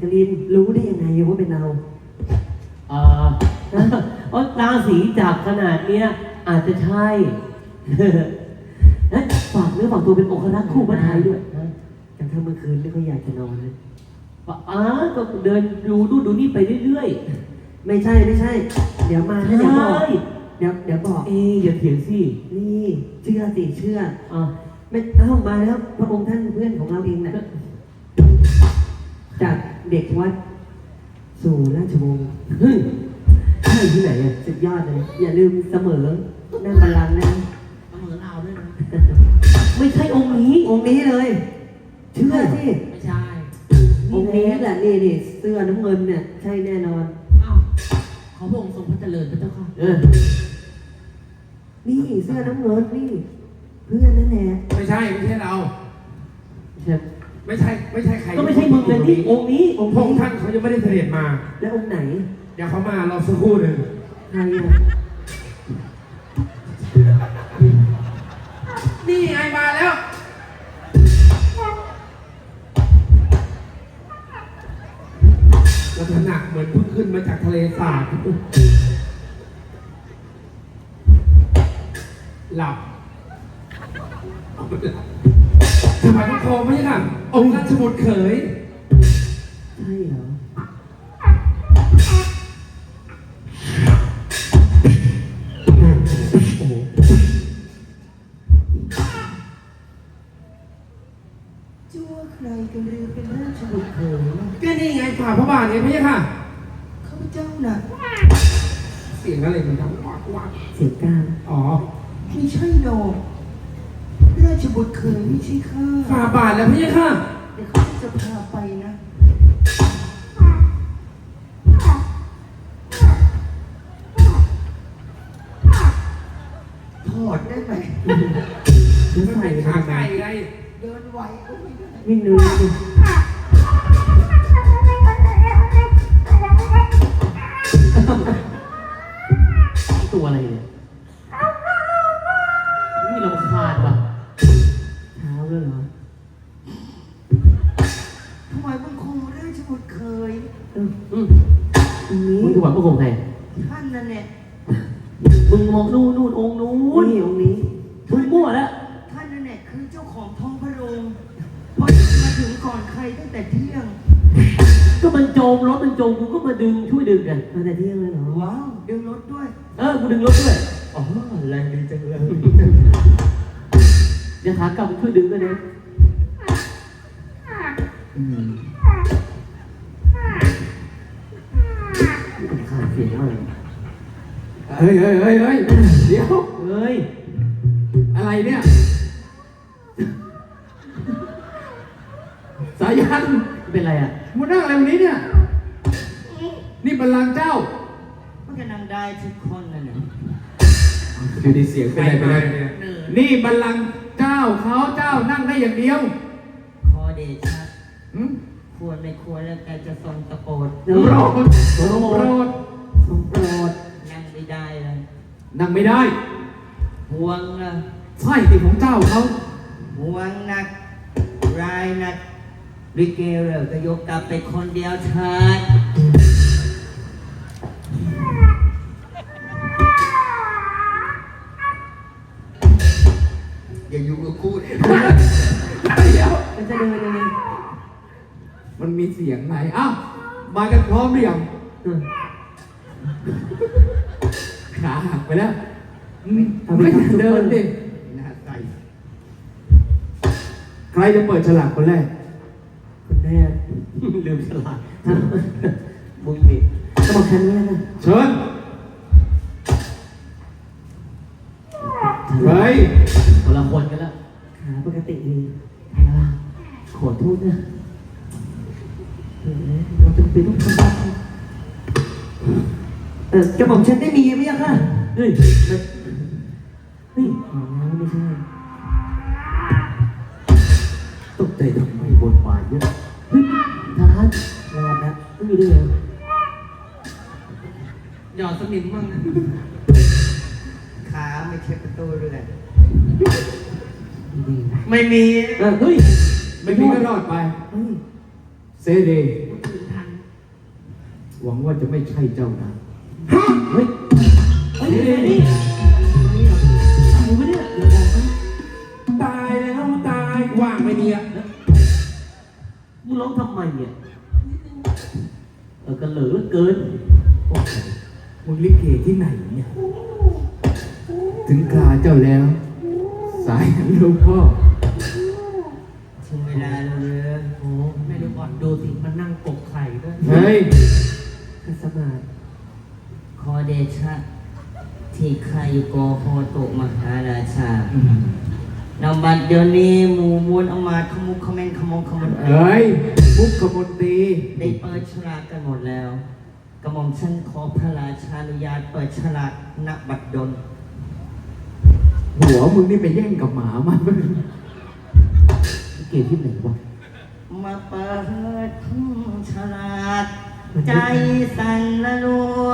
สักกลินรู้ได้ยังไงว่าเป็นเรา อ่าเพราะราศีจับขนาดเนี้ย อาจจะใช่นะฝากเนื้อฝากตัวเป็นองครักษ์คู่พระไทยด้วยนะแต่ถ้าเมื่อคืนไม่ค่อยอยากจะนอนนะป้าก็เดินดูดูนดูนี่ไปเรื่อยไม่ใช่ไม่ใช่ เดี๋ยวมาๆนะเดี๋ยวบอกใช่เดี๋ยวเดี๋ยวบอก เอ๊ะอย่าเถียงสินี่เชื่อสิเชื่อ อะไม่เอ้ามาแล้วพระองค์ท่านเพื่อนของเราเองน่ะ จากเด็กวัดสู่ราชวงศ์เฮ้ยใช่ที่ไหนอะสุดยอดเลย อย่าลืมเสมอนั่งบัลลังก์นะ เสมอเราด้วยนะ ไม่ใช่องค์นี้ องค์นี้เลย เชื่อสิไม่ใช่องค์นี้แหละนี่นี่เสื้อน้ำเงินเนี่ย ใช่แน่นอน เอ้าขอพระองค์ทรงพระเจริญพระเจ้าค่ะเออ นี่เสื้อน้ำเงินนี่ เพื่อนนั่นแหละ ไม่ใช่ ไม่ใช่เราใช่ ไม่ใช่ไม่ใช่ใครก็ไม่ใช่มึงเลยที่องค์นี้องค์พระองค์ท่านเขายังไม่ได้เสด็จมา แล้วองค์ไหน เดี๋ยวเขามาเราสักครู่หนึ่งใครอะนี่ไงมาแล้ว ลักษณะเหมือนเพิ่งขึ้นมาจากทะเลสาบหลับ ชบุตรเขย ใช่เหรอโอ้โหจัวใครกันเรือเป็นราชบุตรเขยก็นี่ไงฝ่าพระบาทไงไม่ใช่ค่ะ ข้าพเจ้าน่ะ เสียงอะไรมันดังวักวักเสียงกลางอ๋อ ไม่ใช่ดอกราชบุตรเขยไม่ใช่ข้า ฝ่าบาทแล้วไม่ใช่ค่ะ เดี๋ยวเขาจะพาไปนะ ถอดได้ไหมซื้อมันใส่เป็นทาขางไก่ไง เดินไหวก็ไม่ได้วิ่งดูดิตั ของท้องพระโรงเพราะมาถึงก่อนใครตั้งแต่เที่ยง ก็มันโจมรถมันโจมกูก็มาดึงช่วยดึงกันมาแต่เที่ยงเลยเหรอ ว้าวดึงรถด้วย เออ กูดึงรถด้วย อ๋อ แรงดีจังเลยเดี๋ยวขากลับช่วยดึงด้วยนะอืมขาดเสียงอะไรเฮ้ยเฮ้ยเฮ้ยเฮ้ยเดี๋ยว เฮ้ย อะไรเนี่ย สายันเป็นไรอะมึงนั่งอะไรวันนี้เนี่ย นี่บัลลังก์เจ้ามันก็นั่งได้ทุกคนนั่นแหละอยู่ในเสียงเป็นอะไรไปเลยนี่บัลลังก์เจ้าเขาเจ้านั่งได้อย่างเดียว ขอเดชะหืมควรไม่ควรแล้วแต่จะทรงตะโกนเดี๋ยวโปรรอดโปรดทรงโปรดนั่งไม่ได้เลยนั่งไม่ได้ห่วงนะใช่ติของเจ้าเขา ห่วงหนักรายหนัก ลิเกเรอก็ยกกลับไปคนเดียวเถิดอย่าอยู่กับกูเดี๋ยวมันจะเดินยังไงมันมีเสียงไหนอ้าวมากันพร้อมหรือยังเออขาหักไปแล้วอืมไม่อยากเดินดิน่าใส่ใครจะเปิดฉลากคนแรกคน แรกลืมฉลาดมึงนี่ก็บอกฉันนี่นะเชิญเฮ้ยคนละคนกันแล้วขาปกติดีขอโทษนะเออเราจำเป็นต้องทำได้เออกระบอกฉันได้มีไหมยังค่ะเฮ้ยเฮ้ย ไม่มีได้ไงหยอดสนิมมั่งนะขาไม่เช็ดประตูเรือนไม่มีเออเฮ้ยไม่มีก็รอดไป เฮ้ยเซเดหวังว่าจะไม่ใช่เจ้านะเฮ้ยเฮ้ยเดี๋ยวนี่มึงไม่เนี่ยตายแล้วตายว่างไม่มีอะ มึงร้องทำไมเนี่ย เออกระเหลือเหลือเกินโอ้โหมึงลิเกที่ไหนเนี่ยถึงคราเจ้าแล้ว สายหันหลวงพ่อถึงเวลาแล้วเลยโอ้แม่ดูก่อนดูสิมันนั่งกกไข่ด้วยเฮ้ยขัดสมาธิขอเดชะ ที่ใครโกโหตุมหาราชานำบัตรเดี๋ยวนี้หมู่มวลเอามาขมุกขมนขมงขมนเอ้ย มุกขมนตรีได้เปิดฉลากกันหมดแล้ว กระหม่อมฉันขอพระราชานุญาตเปิดฉลากณบัตรดล หัวมึงนี่ไปแย่งกับหมามาเกลียดที่ไหนวะมาเปิดฉลากใจสั่นละลัว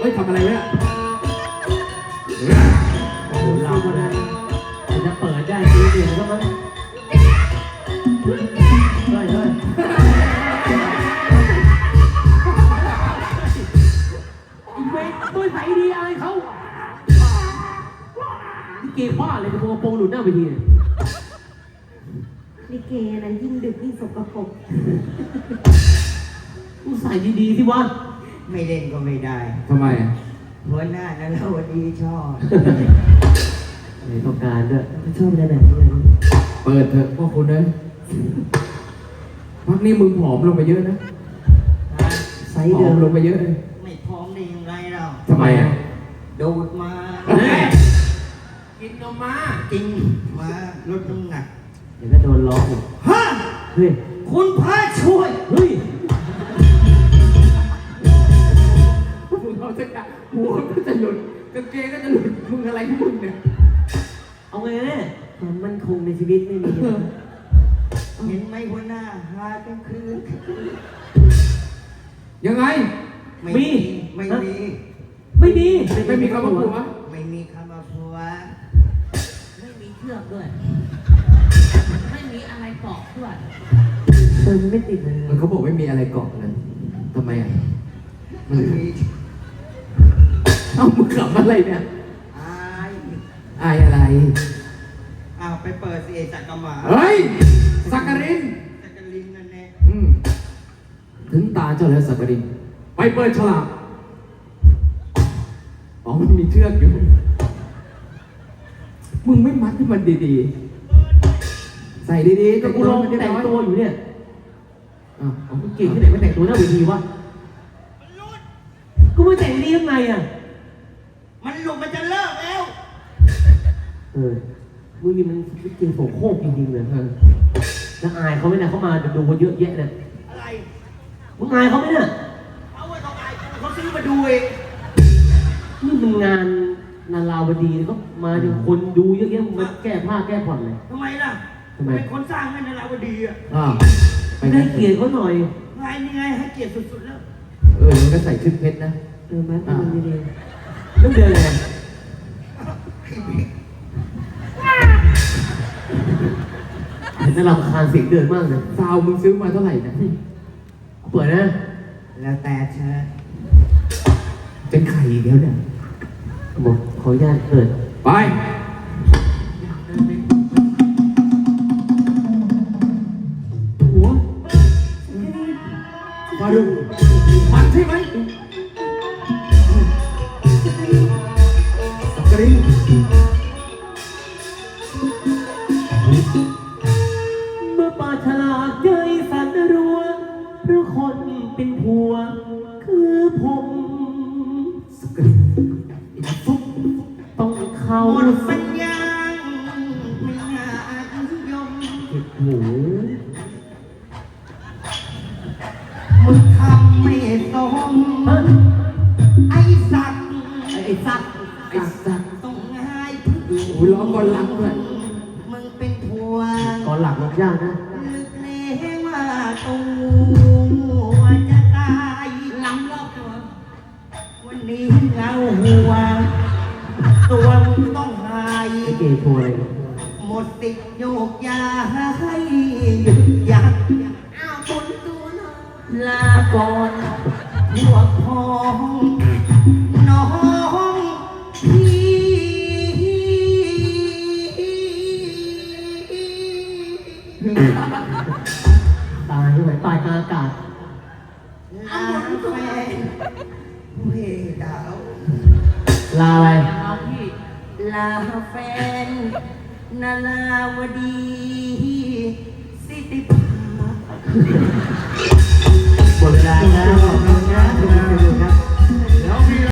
เฮ้ยทำอะไรเนี่ยโอ้โหเราก็ได้แต่จะเปิดได้ทีเดียวก็มั้งเฮ้ยเฮ้ยอีเวทตัวใสดีอายเขานี่เกมบ้าเลยกระโปรงกระโปรงหลุดหน้าเวทีเนี่ยลิเกนะยิ่งดึกยิ่งสกปรก กูใส่ดีๆสิวะ ไม่เล่นก็ไม่ได้ ทำไมอะหัวหน้านั้นเราดีชอบไม่ต้องการด้วยมันชอบอะไรแบบนี้เลยเปิดเถอะพ่อคุณเอ้ยพักนี้มึงผอมลงไปเยอะนะไซผส์อเดิมมลงไปเยอะเลยไม่พร้อมได้ยังไงเราทำไมอะดูดมา กินนมมาจริงมาลดน้ำหนักเดี๋ยวก็โดนล้ออีกฮะเฮ้ยคุณพระช่วย เฮ้ย มึงเอาสักอย่างหัวก็จะหลุดกางเกงก็จะหลุดมึงอะไรของมึงเนี่ยเอาไงแน่ความมั่นคงในชีวิตไม่มีนะเห็นไหมหัวหน้าหากลางคืนยังไง ไม่มี ไม่มี ไม่มี ไม่มีคำว่าผัวไม่มีคำว่าผัวไม่มีเชือกด้วย ไม่มีอะไรเกาะด้วยเออมันไม่ติดเลยมันเขาบอกไม่มีอะไรเกาะเลยทำไมอะไม่มีเอ้ามึงขับอะไรเนี่ยอายอายอะไร อ้าวไปเปิดสิเอจักรหมาเฮ้ยสักกริน จักรลินนั่นแน่อืม ถึงตาเจ้าแล้วสักกริน ไปเปิดฉลากอ๋อมันมีเชือกอยู่ มึงไม่มัดให้มันดีๆ ใส่ดีๆแต่กูลองเรียบแต่งร้อยตัวอยู่เนี่ยอ้าวเอามึงเก่งที่ไหนมาแต่งตัวหน้าเวทีวะ กูไม่แต่งดียังไงอะ มันหลุดมันจะเลิกแล้ว เออมึงนี่มันจริงโสโครกจริงๆเลยเออแล้วอายเขาไหมนะเขามาดูกันเยอะแยะเนี่ยอะไรมึงอายเขาไหมเนี่ยเอาไว้ต้องอายกูเขาซื้อมาดูเองนี่มันงานนาลาวดีเขามาถึงคนดูเยอะแยะมึงมาแก้ผ้าแก้ผ่อนเลย ทำไมล่ะทำไม เป็นคนสร้างให้นาราวดีอะอ้าวไปไม่ได้เกียรติเขาหน่อยไงนี่ไงให้เกียรติสุดๆแล้ว เออมึงก็ใส่ชุดเพชรนะ เออมัดให้มันดี ต้องเดินเลยจะรำคาญเสียงเดือนมากเลยซาวมึงซื้อมาเท่าไหร่นะเปิดนะ แล้วแต่เธอเป็นไข่อีกแล้วเนี่ยบอกขออนุญาตเปิด ไปหัวมาดู สักกรินเมื่อป่าฉลากเย้ยสันรัวเพราะคนเป็นผัว คือผมสักกรินฟุกต้องเข้าหมดปัญญาไม่น่านิยมเก็บหู วันนี้เงาหัว ตัวมึงต้องหายไอ้เกย์โชว์อะไรเนี่ยหมดติดโยกยาให้หยุดยักอ้าวบนตัวหน่อยลาก่อนพวพองน้องพี่ตายที่ไหนตายกลางอากาศ ลาแฟน เฮ้ดาวลาอะไรเาพี่ลาแฟนนาลาวดีสิติภาปวดเวลาวขอบคุณครั